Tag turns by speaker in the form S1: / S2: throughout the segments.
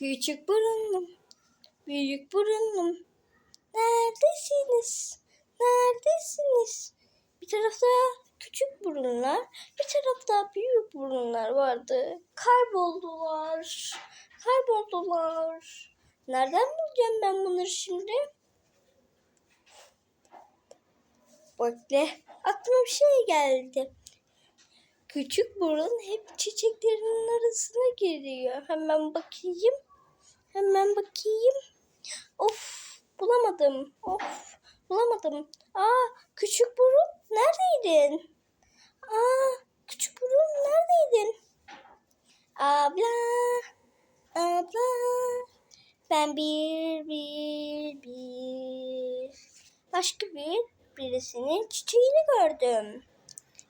S1: Küçük burunum, büyük burunum. Neredesiniz? Neredesiniz? Bir tarafta küçük burunlar, bir tarafta büyük burunlar vardı. Kayboldular. Kayboldular. Nereden bulacağım ben bunları şimdi? Bekle. Aklıma bir şey geldi. Küçük burun hep çiçeklerin arasına giriyor. Hemen bakayım. Hemen bakayım. Of bulamadım. Of bulamadım. Aa küçük burun neredeydin? Aa küçük burun neredeydin? Abla. Abla. Ben bir bir bir başka bir birisinin çiçeğini gördüm.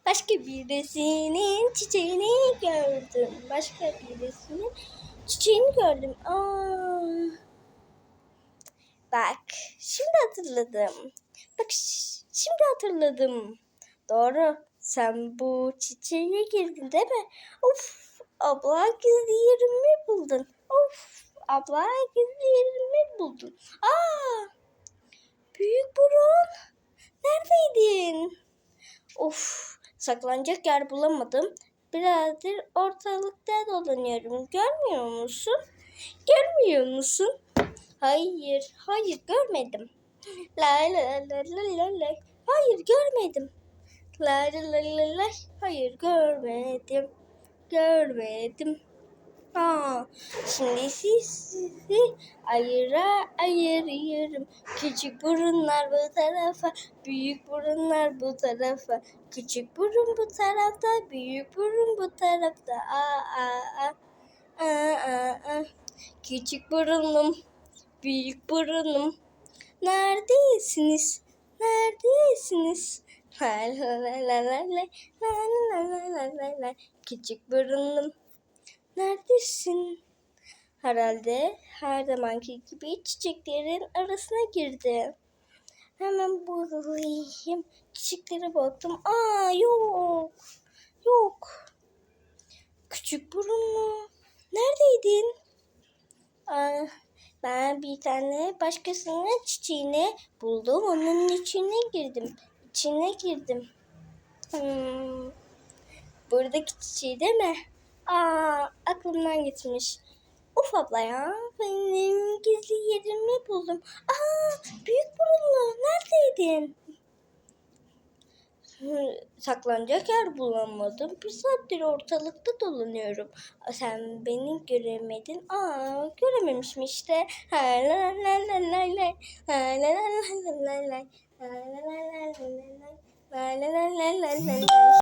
S1: Başka birisinin çiçeğini gördüm. Başka birisinin çiçeğini gördüm. Aa. Bak, şimdi hatırladım. Bak, şimdi hatırladım. Doğru. Sen bu çiçeğe girdin değil mi? Of, abla gizli yerimi buldun. Of, abla gizli yerimi buldun. Aa, büyük burun. Neredeydin? Of, saklanacak yer bulamadım. Birazdır ortalıkta dolanıyorum. Görmüyor musun? Görmüyor musun? Hayır, hayır görmedim. La la la la la la. Hayır görmedim. La la la la la. Hayır görmedim. Görmedim. Aa, şimdi sizi ayıra ayırıyorum. Küçük burunlar bu tarafa, büyük burunlar bu tarafa. Küçük burun bu tarafta, büyük burun bu tarafta. Aa, aa, aa. Aa, aa. Küçük burunum, büyük burunum. Neredesiniz? Neredesiniz? La la la la la la la la la la la Küçük burunum. Neredesin? Herhalde her zamanki gibi çiçeklerin arasına girdi. Hemen bulayım. Çiçeklere baktım. Aa yok. Yok. Küçük burun mu? Neredeydin? Aa, ben bir tane başkasının çiçeğini buldum. Onun içine girdim. İçine girdim. Hmm. Buradaki çiçeği değil mi? Aa, aklımdan gitmiş. Of abla ya, benim gizli yerimi buldum. Aa, büyük burunlu, neredeydin? Saklanacak yer bulamadım. Bir saattir ortalıkta dolanıyorum. Sen beni göremedin. Aa, görememişim işte. La la la la la la la la la la. La la la la la la la.